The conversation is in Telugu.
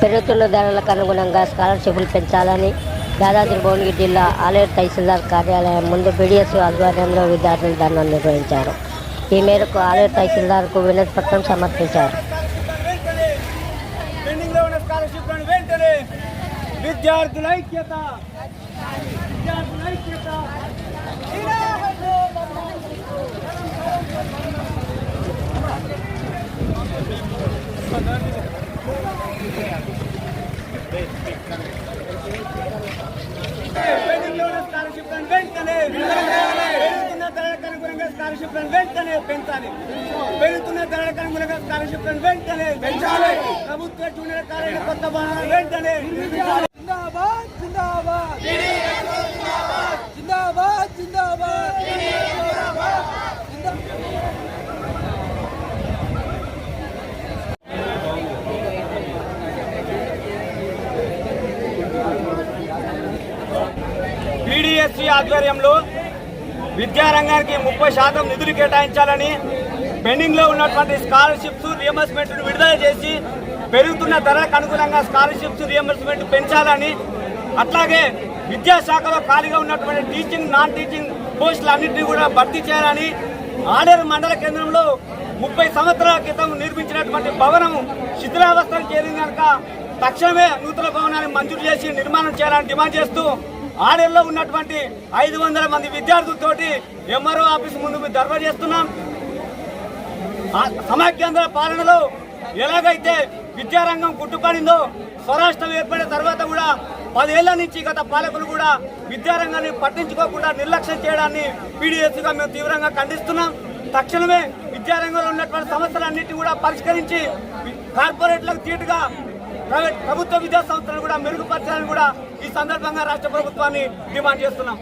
పెరుగుతున్న ధరలకు అనుగుణంగా స్కాలర్షిప్లు పెంచాలని యాదాద్రి భువనగిరి జిల్లా ఆలేరు తహసీల్దార్ కార్యాలయం ముందు బీడీఎస్ ఆధ్వర్యంలో విద్యార్థులు ధర్నా నిర్వహించారు. ఈ మేరకు ఆలేరు తహసీల్దార్కు వినతి పత్రం సమర్పించారు. విద్యార్థుల ఐక్యత విద్యార్థుల ఐక్యత. ఉన్న వెంటనే పెరుగుతున్న ధరలకు అనుగుణంగా స్కాలర్షిప్ వెంటనే పెంచాలి పెరుగుతున్న ధరలకు అనుగుణంగా స్కాలర్షిప్ వెంటనే పెంచాలి ప్రభుత్వ జూనియర్ కాలేజీ కొత్త భవనాలు వెంటనే పీడిఎస్సి ఆధ్వర్యంలో విద్యారంగానికి ముప్పై శాతం నిధులు కేటాయించాలని పెండింగ్లో ఉన్నటువంటి స్కాలర్షిప్స్ రియంబర్స్మెంట్ విడుదల చేసి పెరుగుతున్న ధరలకు అనుగుణంగా స్కాలర్షిప్స్ రియంబర్స్మెంట్ పెంచాలని అట్లాగే విద్యాశాఖలో ఖాళీగా ఉన్నటువంటి టీచింగ్ నాన్ టీచింగ్ పోస్టులు అన్నింటినీ కూడా భర్తీ చేయాలని ఆడేరు మండల కేంద్రంలో ముప్పై సంవత్సరాల క్రితం నిర్మించినటువంటి భవనం శిథిలావస్థకు చేరింది కనుక తక్షణమే నూతన భవనాన్ని మంజూరు చేసి నిర్మాణం చేయాలని డిమాండ్ చేస్తూ ఆడేళ్ళలో ఉన్నటువంటి ఐదు వందల మంది విద్యార్థులతోటి ఎంఆర్ఓ ఆఫీస్ ముందు మేము ధర్నా చేస్తున్నాం. సమాఖ్యాంధ్ర పాలనలో ఎలాగైతే విద్యారంగం గుట్టుపడిందో స్వరాష్ట్రం ఏర్పడిన తర్వాత కూడా పదేళ్ళ నుంచి గత పాలకులు కూడా విద్యారంగాన్ని పట్టించుకోకుండా నిర్లక్ష్యం చేయడాన్ని పీడిఎస్గా మేము తీవ్రంగా ఖండిస్తున్నాం. తక్షణమే విద్యారంగంలో ఉన్నటువంటి సమస్యలన్నింటినీ కూడా పరిష్కరించి కార్పొరేట్లకు తీటుగా ప్రభుత్వ విద్యా సంస్థలను కూడా మెరుగుపరచాలని కూడా ఈ సందర్భంగా రాష్ట్ర ప్రభుత్వాన్ని డిమాండ్ చేస్తున్నాం.